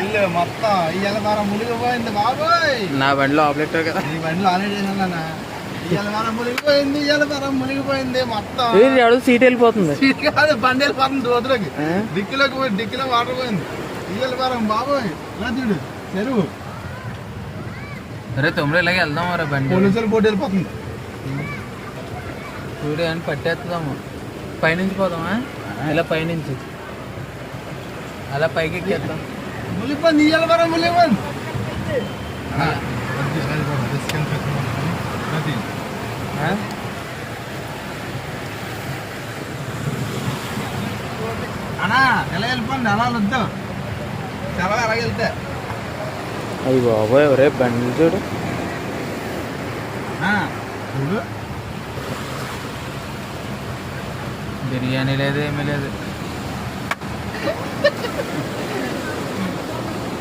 ఇల్లు మొత్తం. ఇవాళ మనం మునిగిపోయింది బాబోయ్. నా బండిలో ఆపరేటర్ కదా. ఈ బండిలో ఆల్రెడీ చేసాను ఇవాళ మనం మునిగిపోయింది ఇవాళ మనం మునిగిపోయింది మొత్తం. సీట్ వెళ్ళిపోతుంది. సీట్ కాదు బండి వెళ్ళిపోతుంది దోతులోకి? డిక్కీలోకి పోయి డిక్కీలో వాటర్ పోయింది. ఇవాళ మనం బాబోయ్. చూడు చెరువు. అరే తొమ్మిది ఇలాగే వెళ్దాం రా బండి? పోలీసులు పోటీ వెళ్ళిపోతుంది. చూడు అని పట్టేస్తాము పైనుంచి పోదామా? ఇలా పైనుంచి. అలా పైకి ఎక్కేద్దాం ఇవాళ మనం మునిగిపోయింది ఆ? అన్నా ఎలా వెళ్ళిపోండి అలా వద్దు చాలా ఎలా వెళ్తే అయ్యి బాబోయ్ ఒరే బండి చూడు ఆ, చూడు బిర్యానీ లేదు ఏమీ లేదు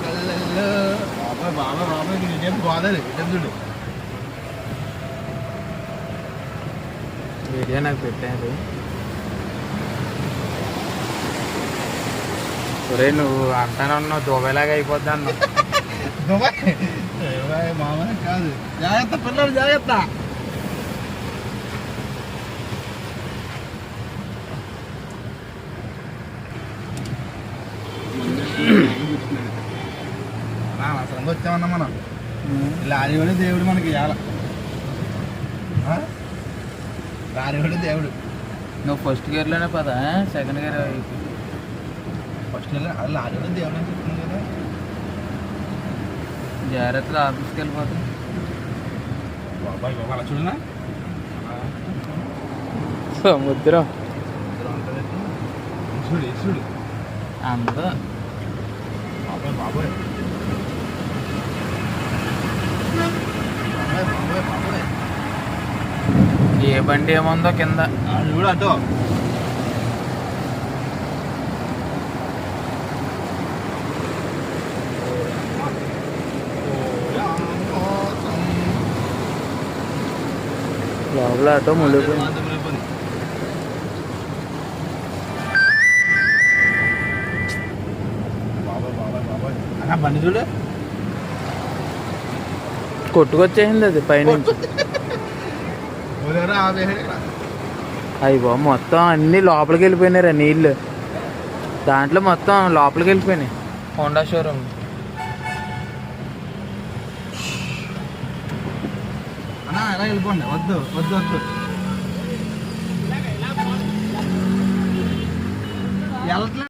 అల్లల్లో. బాబాయ్ బాబాయ్ ఇదేం గోదావరి ఇదేం చూడు. బిర్యానీ నాకు పెట్టారు. ఒరే నువ్వు అంటానే ఉన్నావు దుబాయ్లాగా అయిపోద్ది అన్నావు. దుబాయ్ దుబాయ్ మామూలు కాదు. జాగ్రత్త పిల్లలు జాగ్రత్త. అవసరంగా వచ్చామన్నా మనం. లారీవాడు దేవుడు మనకి ఇవాళ లారీవాడు దేవుడు. నువ్వు ఫస్ట్ గేర్లోనే పదా సెకండ్ గేర్ ఫస్ట్ అది లారీవాడు దేవుడు అని చెప్తుంది కదా. జాగ్రత్తగా ఆఫీస్కి వెళ్ళిపోతాం. బాబాయ్ బాబా అలా చూడనా? సముద్రం చూడు చూడు. అంతా బాబాయ్ బాబాయ్ బాబాయ్ బాబాయ్ ఏ బండి ఏముందో కింద. అటో లోపల ఆటో అన్న బండి చూడు. కొట్టుకొచ్చేసింది అది ఆపే అయ్యి మొత్తం అన్ని లోపలికి వెళ్ళిపోయినారా నీళ్ళు. దాంట్లో మొత్తం లోపలికి వెళ్ళిపోయినాయి. Honda showroom. అన్న ఎలా వెళ్ళిపోండి. వద్దు వద్దు వద్దు. వెళ్ళట్లేదు